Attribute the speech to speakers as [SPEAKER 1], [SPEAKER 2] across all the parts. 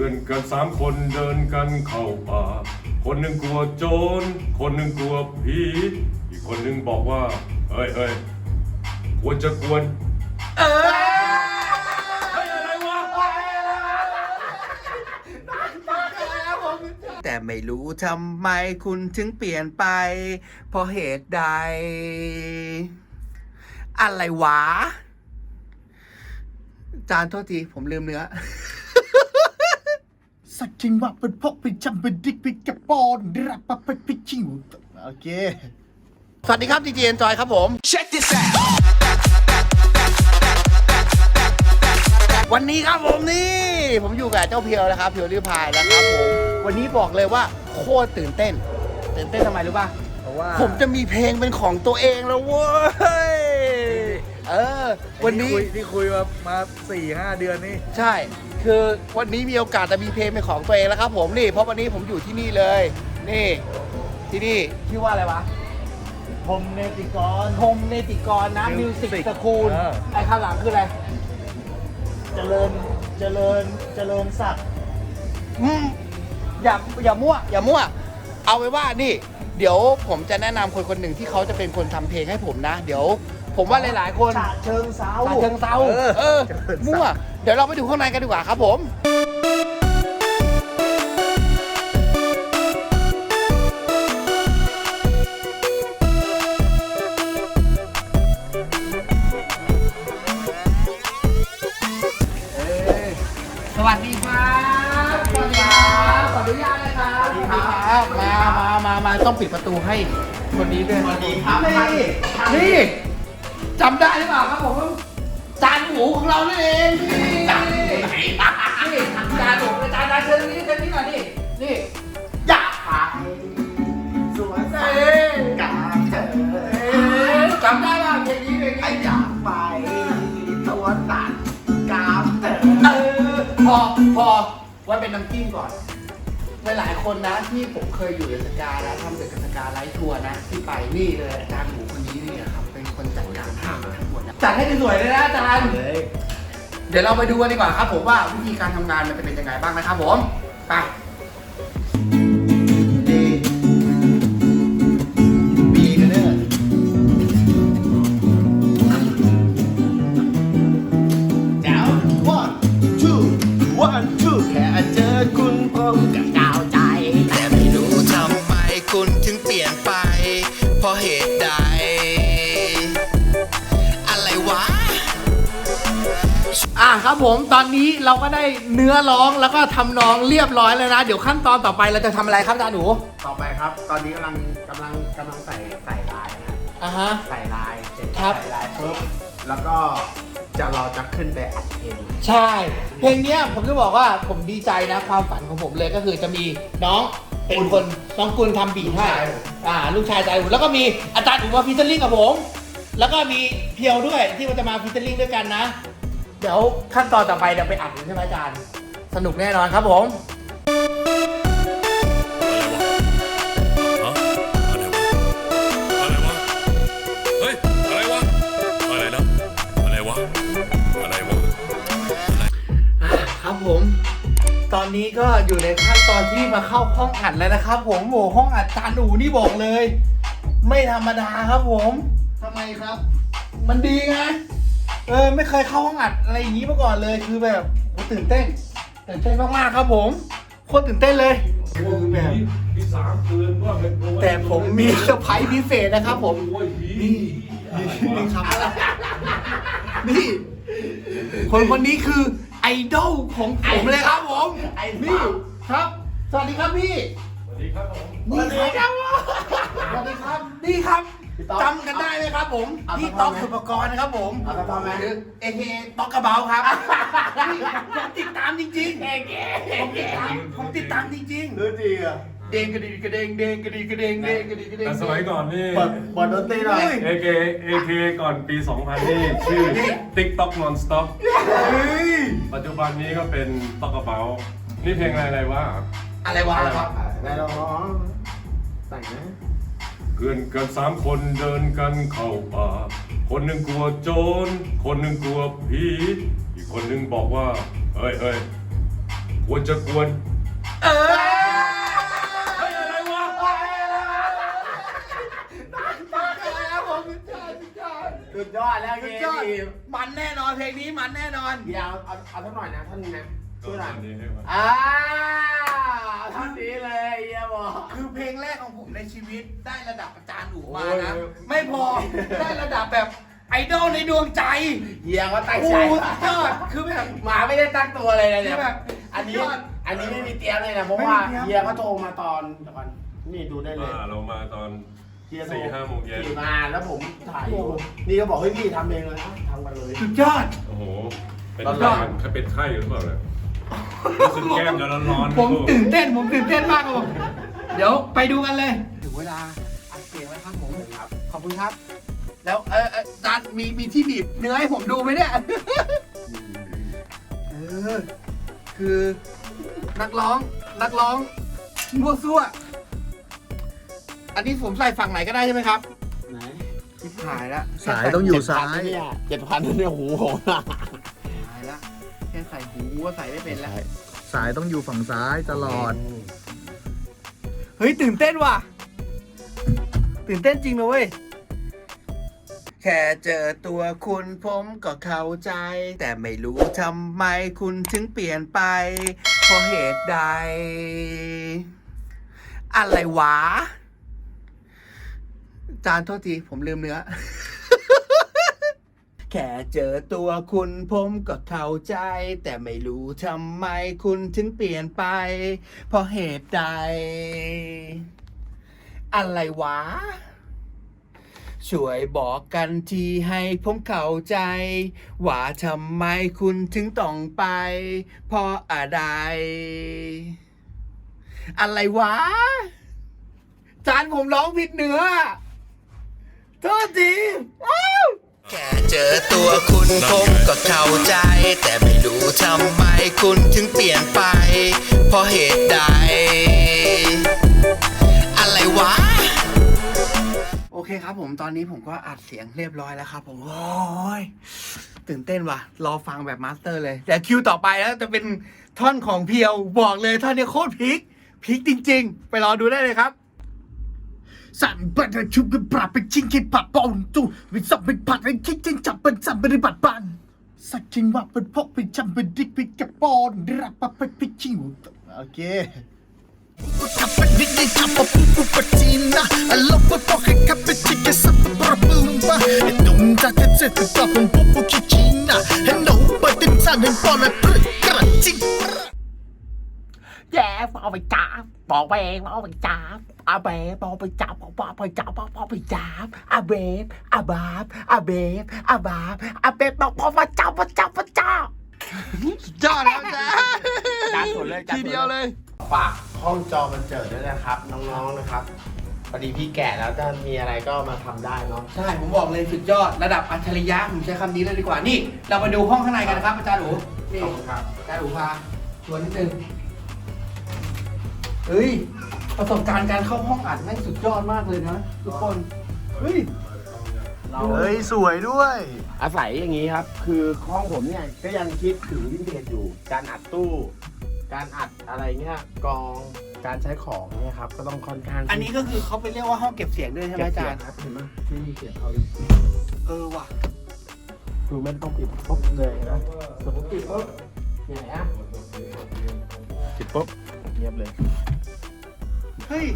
[SPEAKER 1] พื่อนกันสามคนเดินกันเข้าป่า คนหนึ่งกลัวโจร คนหนึ่งกลัวผี อีกคนหนึ่งบอกว่า เฮ้ยเฮ้ยควรจะกวน
[SPEAKER 2] เออ
[SPEAKER 1] เฮ้ยอะไรวะ
[SPEAKER 2] แต่ไม่รู้ทำไมคุณถึงเปลี่ยนไป เพราะเหตุใด อะไรวะ จานโทษที ผมลืมเนื้อ
[SPEAKER 3] สักจริงว่าเป็นพกเป็นจำเป็นดิกเป็นกระปอนรับปะเป็นพิชิวโอเค
[SPEAKER 2] สวัสดีครับดีเจนจอยครับผม Check this out วันนี้ครับผมนี่ ผมอยู่กับเจ้าเพียวนะครับเพียวริพายนะครับผม วันนี้บอกเลยว่าโคตรตื่นเต้น ตื่นเต้นทำไมรู้ป่ะ
[SPEAKER 3] เพราะว่า
[SPEAKER 2] ผมจะมีเพลงเป็นของตัวเองแล้วเว้ย เออ วันนี้
[SPEAKER 3] คุยที่คุยมามาสี่ห้าเดือนนี่
[SPEAKER 2] ใช่ คือวันนี้มีโอกาสจะมีเพลงเป็นของตัวเองแล้วครับผมนี่เพราะวันนี้ผมอยู่ที่นี่เลย นี่ ที่นี่ชื่อว่าอะไรวะ
[SPEAKER 3] ผมเนติกร
[SPEAKER 2] โฮมเนติกรนะมิวสิก
[SPEAKER 3] Music
[SPEAKER 2] สคูล
[SPEAKER 3] เออ
[SPEAKER 2] ไอ้ข้างหลังคืออะไร
[SPEAKER 3] เจริญเจริญเจริญศักดิ์
[SPEAKER 2] อืมอย่าอย่ามั่ว อย่ามั่ว เอาไว้ว่านี่ เดี๋ยวผมจะแนะนำคนคนหนึ่งที่เขาจะเป็นคนทำเพลงให้ผมนะ เดี๋ยว ผมว่าหลายๆ คน
[SPEAKER 3] ฉะเชิงเซา
[SPEAKER 2] ฉะเชิงเซา
[SPEAKER 3] เออ
[SPEAKER 2] เออ
[SPEAKER 3] ฉะเชิงเทรา
[SPEAKER 2] มั่วเดี๋ยวเราไปดูข้างในกันดีกว่าครับผมสวัสดีครับสวัสดีครับขออนุญาตนะครับสวัสดีครับมามามามาต้องปิดประตูให้คนนี้ด้วยสวัสดีครับนี่นี่ จำได้หรือเปล่าครับผมจานหมูของเรานั่นเองนี่นี่จานหมูจานจานเชิญนี้เชิญนี้หน่อยนี่นี่
[SPEAKER 3] อยากไปสวนเซกาเธอ
[SPEAKER 2] เอ๊ะจำได้ป่ะเพลงนี้เพลง
[SPEAKER 3] ไอ
[SPEAKER 2] นี้
[SPEAKER 3] อยากไปสวนสัตว์กาเธอ
[SPEAKER 2] เออพอพอไว้เป็นน้ำจิ้มก่อนหลายๆคนนะที่ผมเคยอยู่ในสกาแล้วทำเด็กสกาไลฟ์ทัวร์นะที่ไปนี่เลยอาจารย์หมูคนนี้นี่นะครับเป็น คนจัดการทำทั้งหมดนะจัดให้สวยๆเลยนะอาจารย์
[SPEAKER 3] เลย
[SPEAKER 2] เดี๋ยวเราไปดูกันดีกว่าครับผมว่าวิธีการทำงานมันจะเป็นยังไงบ้างนะครับผม ไป ผมตอนนี้เราก็ได้เนื้อร้องแล้วก็ทำนองเรียบร้อยแล้วนะ เดี๋ยวขั้นตอนต่อไปเราจะทำอะไรครับอาจารย์หนู
[SPEAKER 4] ต่อไปครับ ตอนนี้กำลังกำลังกำลังใส่ใส่ลายนะ
[SPEAKER 2] อะฮะ
[SPEAKER 4] ใส่ลายเสร็จ
[SPEAKER 2] ครับ
[SPEAKER 4] ใส่ลายปุ๊บแล้วก็จะเราจะขึ้นไปอัดเพลง
[SPEAKER 2] ใช่ เพลงเนี้ยผมจะบอกว่าผมดีใจนะความฝันของผมเลยก็คือจะมีน้องเป็นคนน้องกุลทำบีทให้อ่าลูกชายใจผมแล้วก็มีอาจารย์อุมาฟิชเชอร์ลิงกับผม แล้วก็มีเพียวด้วยที่มันจะมาฟิชเชอร์ลิงด้วยกันนะ เดี๋ยวขั้นตอนต่อไปเดี๋ยวไปอัดกันใช่ไหมอาจารย์ สนุกแน่นอนครับผม
[SPEAKER 1] อะไรวะ เฮ้ย อะไรวะ อะไรนะ อะไรวะ อะไรวะ
[SPEAKER 2] ครับผม ตอนนี้ก็อยู่ในขั้นตอนที่มาเข้าห้องอัดแล้วนะครับ ผมโหห้องอัดจานหนูนี่บอกเลย ไม่ธรรมดาครับผม ทำไมครับ มันดีไง เออไม่เคยเข้าห้องอัดอะไรอย่างนี้มาก่อนเลยคือแบบโหตื่นเต้นตื่นเต้นมากๆครับผมโคตรตื่นเต้นเลยคือแบบ
[SPEAKER 1] มีสามคืนว่าเป็น
[SPEAKER 2] แต่ผมมีเซอร์ไพรส์พิเศษนะครับผม
[SPEAKER 1] โอ้ยผี
[SPEAKER 2] นี่นี่ครับ นี่ คนคนนี้คือไอดอลของผมเลยครับผม
[SPEAKER 3] ไอ้
[SPEAKER 2] นี่ครับ สวัสดีครับพี่
[SPEAKER 1] สวัสดีครับผม
[SPEAKER 2] นี่ครับสวัสดีครับ นี่ครับ จำกันได้ไหมครับผมพี่ต๊อกสุปกรณ์นะครับผม
[SPEAKER 4] เอาไปทำไหม
[SPEAKER 2] หรือ AKA ต๊อกกระเบาครับนี่ผมติดตามจริงๆผมติดตามผมติดตามจริง
[SPEAKER 3] รู้จริงอะ
[SPEAKER 2] ๆเด้งกระดิ่งกระเด้งเด้งกระดิ่งกระเด้งเด้งกระดิ่งกระเด้ง
[SPEAKER 1] แต่สมัยก่อนนี่
[SPEAKER 3] เปิดเปิดดนตรีหน่อย
[SPEAKER 1] AK AK ก่อนปี 2000 นี่ชื่อ TikTok Non-Stop ปัจจุบันนี้ก็เป็นตอกกระเป๋า นี่เพลงอะไรอะไรวะ
[SPEAKER 2] อะไรวะอะไรวะ
[SPEAKER 4] ได้ลองร้องแต่งนะ
[SPEAKER 1] เพื่อนกันสามคนเดินกันเข้าป่า คนหนึ่งกลัวโจร คนหนึ่งกลัวผี อีกคนหนึ่งบอกว่า เฮ้ยเฮ้ยคควรจะกวน
[SPEAKER 2] เออ
[SPEAKER 1] เฮ้ยอะไรวะ
[SPEAKER 3] สุดยอดแล้ว
[SPEAKER 2] สุ
[SPEAKER 3] เย้
[SPEAKER 2] ดยอด
[SPEAKER 3] ดี
[SPEAKER 2] มันแน่นอนเพลงนี้มันแน่นอน
[SPEAKER 3] เดี๋ยวเอาเอาท่านหน่อยนะท่านนี้นะช่วยหน่อย
[SPEAKER 1] อันนี้ให้มา
[SPEAKER 3] อ่าท่านนี้เลยเฮียบอก
[SPEAKER 2] คือเพลงแรกของผมในชีวิตได้ระดับอาจารย์หนูมา
[SPEAKER 1] โอ้ย
[SPEAKER 2] นะไม่พอได้ระดับแบบไอดอลในดวงใจ
[SPEAKER 3] เฮียก็ตั้ง
[SPEAKER 2] โอ้
[SPEAKER 3] ใจ
[SPEAKER 2] สุดยอดคือแบบ
[SPEAKER 3] หมาไม่ได้ตั้งตัวเลยนะเนี่ย
[SPEAKER 2] คือแบบ
[SPEAKER 3] อันนี้
[SPEAKER 2] สุดยอด
[SPEAKER 3] อันนี้ไม่มีเตรียมเลยนะ เพราะ
[SPEAKER 2] ไม่มี
[SPEAKER 3] ว่า
[SPEAKER 2] เตรียม
[SPEAKER 3] เฮียก็โทรมาตอนเดี๋ยวก่อนนี่ดูได้เลย
[SPEAKER 1] อ่าเรามาตอน
[SPEAKER 3] เฮียโทร
[SPEAKER 1] สี่ห้าโมงเย็น
[SPEAKER 3] ขี่มาแล้วผมถ่ายอยู่นี่ก็บอกให้ยพี่ทำเองเลยอะทำกันเลย
[SPEAKER 2] สุดยอด
[SPEAKER 1] โอ้โห เป็น
[SPEAKER 3] ร้อนๆ
[SPEAKER 1] ไข้กันเป็นไข้หรือเปล่าเนี่ย รู้สึกแก้มจะร้อนๆ
[SPEAKER 2] ผมตื่นเต้น ผมตื่นเต้นมากครับผมเดี๋ยวไปดูกันเลย ถึงเวลาอัดเสียงแล้วครับผมครับขอบคุณครับ แล้วเออเอออาจารย์มีมีที่บีบเนื้อให้ผมดูไหมเนี่ย เออ คือนักร้องนักร้องมั่วซั่ว อันนี้ผมใส่ฝั่งไหนก็ได้ใช่ไหมครับ
[SPEAKER 3] ไหน
[SPEAKER 2] ทิพหายแล้ว
[SPEAKER 5] สายต้องอยู่ซ้าย
[SPEAKER 3] เจ็ดพันเนี่ยหูผมอะ
[SPEAKER 2] หายแล้วแค่ใส่หูก็ใส่ไม่เป็นแล้ว
[SPEAKER 5] สายต้องอยู่ฝั่งซ้ายตลอด
[SPEAKER 2] เฮ้ย ตื่นเต้นว่ะ ตื่นเต้นจริงนะเว้ย แค่เจอตัวคุณผมก็เข้าใจ แต่ไม่รู้ทำไมคุณถึงเปลี่ยนไป เพราะเหตุใด อะไรวะ จานโทษที ผมลืมเนื้อ แค่เจอตัวคุณผมก็เข้าใจ แต่ไม่รู้ทำไมคุณถึงเปลี่ยนไป เพราะเหตุใด อะไรวะ ช่วยบอกกันทีให้ผมเข้าใจ ว่าทำไมคุณถึงต้องไป เพราะอะไร อะไรวะจานผมร้องผิดเนื้อโทษที แค่เจอตัวคุณผมก็เข้าใจ แต่ไม่รู้ทำไมคุณถึงเปลี่ยนไป เพราะเหตุใด อะไรวะ โอเคครับผมตอนนี้ผมก็อัดเสียงเรียบร้อยแล้วครับ ผมโอ้ยตื่นเต้นว่ะ รอฟังแบบมาสเตอร์เลย แต่คิวต่อไปแล้วจะเป็นท่อนของเพียวบอกเลยท่อนนี้โคตรพีคพีคจริง ๆ ไปรอดูได้เลยครับ สั่นบัตรชุบกันปราบไปชิงกินปัดปอนจูวิสับไปผัดไปคิดจิงจับเป็นสัมปฏิบัติปันสักจริงว่าเป็นพกไปจำเป็นดิกไปกับปอนรับปะไปไปชิวโอเค
[SPEAKER 5] Kapit di chapa pupu patina Alopa poke kapit di sa prabumba Itong jacket set the top and pupu kichina And nobody turning
[SPEAKER 6] เอาไปจับบอกไปเองเอาไปจับอาเบฟเอาไปจับเอาไปจับเอาไปจับอาเบฟอาบาบอาเบฟอาบาบอาเบฟบอกพอมาจับมาจับมาจับ
[SPEAKER 2] ยอดแล้วจ้า
[SPEAKER 3] จ้านสดเลย
[SPEAKER 2] ทีเดียวเลย
[SPEAKER 3] ฝากห้องจอมันเจิดด้วยนะครับ น้องๆนะครับพอดีพี่แก่แล้วถ้ามีอะไรก็มาทำได้เนาะ
[SPEAKER 2] ใช่ผมบอกเลยสุดยอดระดับอัจฉริยะผมใช้คำนี้เลยดีกว่านี่ เรามาดูห้องข้างในกันนะครับอาจารย์หนูนี่
[SPEAKER 3] ขอบคุณครับ
[SPEAKER 2] อาจารย์หนูพาชวนนิดนึง เฮ้ย ประสบการณ์การเข้าห้องอัดแม่งสุดยอดมากเลยนะ ทุกคน เฮ้ย
[SPEAKER 3] เรา
[SPEAKER 5] เฮ้ย สวยด้วย
[SPEAKER 3] อาศัยอย่างนี้ครับ คือห้องผมเนี่ยก็ยังคิดถึงวินเทจอยู่ การอัดตู้ การอัดอะไรเงี้ยกอง การใช้ของเนี่ยครับ ก็ต้องค่อนข้าง
[SPEAKER 2] อันนี้ก็คือเขาไปเรียกว่าห้องเก็บเสียงด้วยใช่ไหม
[SPEAKER 3] เก็บ
[SPEAKER 2] อา
[SPEAKER 3] เสี
[SPEAKER 2] จายรงย์
[SPEAKER 3] ครับเห็นไหมที่มีเสียงเขา
[SPEAKER 2] เออว่ะ
[SPEAKER 3] คือไม่ต้องปิดปุ๊บเลยนะสมมติปิดปุ๊บเนี่ยนะ
[SPEAKER 5] ปิดปุ๊บ
[SPEAKER 3] เงียบเลย
[SPEAKER 2] เฮ้ย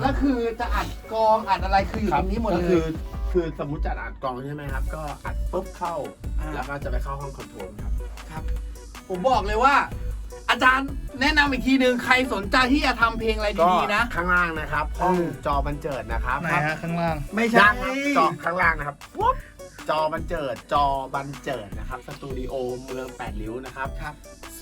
[SPEAKER 2] แล้วคือจะอัดกองอัดอะไรคืออยู่ตรงนี้หมด
[SPEAKER 3] ก็
[SPEAKER 2] เล
[SPEAKER 3] คือยคือสมมติจัดอัดกองใช่ไหมครับ ก็อัดปุ๊บเข้า
[SPEAKER 2] อ่า
[SPEAKER 3] แล้วก็จะไปเข้าห้องคอนโทรลครับ
[SPEAKER 2] ครับ ผมบอกเลยว่า อาจารย์แนะนำอีกทีหนึ่งใครสนใจที่จะทำเพลงอะไร
[SPEAKER 3] ก็
[SPEAKER 2] ดีๆนะ
[SPEAKER 3] ข้างล่างนะครับ ห้อง
[SPEAKER 2] เออ
[SPEAKER 3] จอบันเจิดนะครับ
[SPEAKER 5] ไหนฮะข้างล่าง
[SPEAKER 2] ไม่
[SPEAKER 3] ยั
[SPEAKER 2] ใช่
[SPEAKER 3] งครับจอข้างล่างนะครับปุ๊บ จอบันเจิดจอบันเจิดนะครับสตูดิโอเมืองแปดริ้วนะครับ
[SPEAKER 2] ครับ
[SPEAKER 3] 0615290555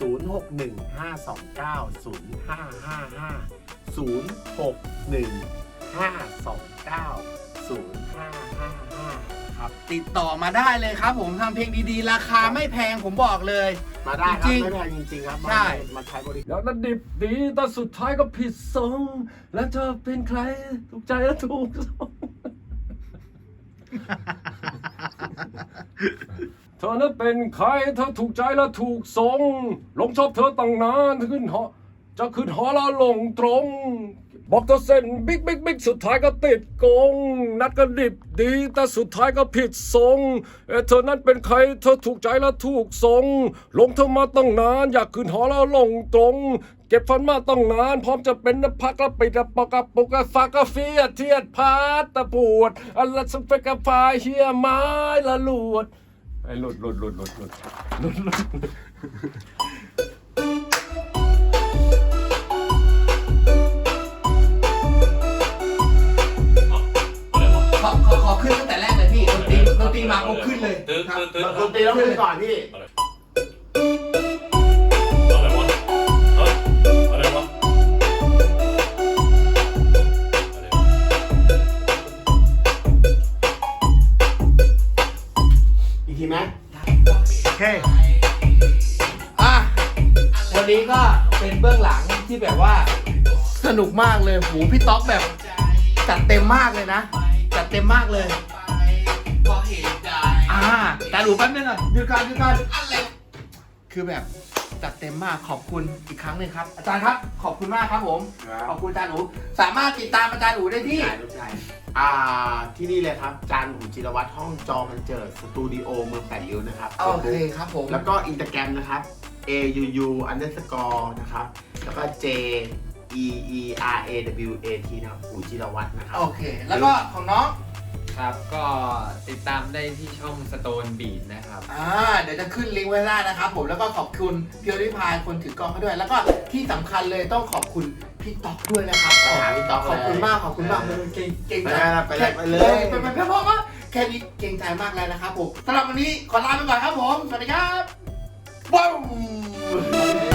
[SPEAKER 3] ครับ
[SPEAKER 2] ติดต่อมาได้เลยครับ ผมทำเพลงดีๆ ราคาไม่แพงผมบอกเลย
[SPEAKER 3] มาได้ครับ
[SPEAKER 2] จริงๆ
[SPEAKER 3] ไม่แพงจริงๆครับมา
[SPEAKER 2] ใช่
[SPEAKER 3] มาใช้บริการ
[SPEAKER 1] แล้วนั้นดิบดีแต่สุดท้ายก็ผิดทรง แล้วเธอเป็นใคร ถูกใจแล้วถูกทรงเธอนั้นเป็นใครเธอถูกใจและถูกทรงหลงชอบเธอตั้งนานขึ้นหอจะขึ้นหอแล้วลงตรง บอกเธอเส้นบิ๊กบิ๊กบิ๊กสุดท้ายก็ติดกง นัดกันดิบดีแต่สุดท้ายก็ผิดทรงเอเธอนั้นเป็นใครเธอถูกใจและถูกทรงหลงเธอมาตั้งนานอยากขึ้นหอแล้วลงตรง เก็บฟันมาต้องนาน พร้อมจะเป็นนพักแล้วปิดปอกกระปุกกระฟากกระเฟียเทียดพาตะปวดอันละสเปกกระฟายเฮียไม้ละลวด ไอ้หลุดหลุดหลุดหลุดหลุดหลุดหลุด
[SPEAKER 2] ขอขอขอขึ้นตั้งแต่แรกเลยพี่ดนตรีดนตรีมาปุ๊บขึ้นเลย
[SPEAKER 1] ตึ๊ด
[SPEAKER 2] ครับ
[SPEAKER 1] ตึ๊ดตึ๊ด
[SPEAKER 3] ดนตรีต้องขึ้นก่อนพี่
[SPEAKER 1] อ
[SPEAKER 2] นุกมากเลยหูพี่ต๊อกแบบ จัดเต็มมากเลยนะ จัดเต็มมากเลย อ่าแต่ดูแป๊บนึงอะหยุดก่อนหยุดก่อนคือแบบจัดเต็มมากขอบคุณอีกครั้งหนึ่งครับ อาจารย์ครับ ขอบคุณมากครับผมขอบคุณอาจารย์หนู สามารถติดตามอาจารย์หนูได้ที่
[SPEAKER 3] ใช่ลูกชายอ่า ที่นี่เลยครับ จานหูจิรวัตรห้องจอมันเจิดสตูดิโอเมืองแปดริ้วนะครับ
[SPEAKER 2] โอเคครับผม
[SPEAKER 3] แล้วก็อินสตาแกรมนะครับ a u u underscore นะครับ แล้วก็ j e e r a w a t นะครับหูจิรวัตรนะครับ
[SPEAKER 2] โอเค แล้วก็ของน้อง
[SPEAKER 7] ครับ ก็ติดตามได้ที่ช่อง Stone Beat นะครับ
[SPEAKER 2] อ่า เดี๋ยวจะขึ้นลิงก์ไว้ได้นะครับผม แล้วก็ขอบคุณพิวริพายคนถือกล้องให้ด้วย แล้วก็ที่สำคัญเลยต้องขอบคุณพี่ต๊อกด้วยนะครับ
[SPEAKER 3] ไปหาพี่ต๊อก
[SPEAKER 2] ขอบคุณ
[SPEAKER 3] เลย
[SPEAKER 2] มาก ขอบคุณมากเลยเก่งเก่ง
[SPEAKER 3] ไป
[SPEAKER 2] จัง
[SPEAKER 3] เลยไปเลยไปเลย
[SPEAKER 2] ไปไปไปเพราะว่าแค่นี้เก่งใจมากเลยนะครับผมสำหรับวันนี้ขอลาไปก่อนครับผม สวัสดีครับว้าว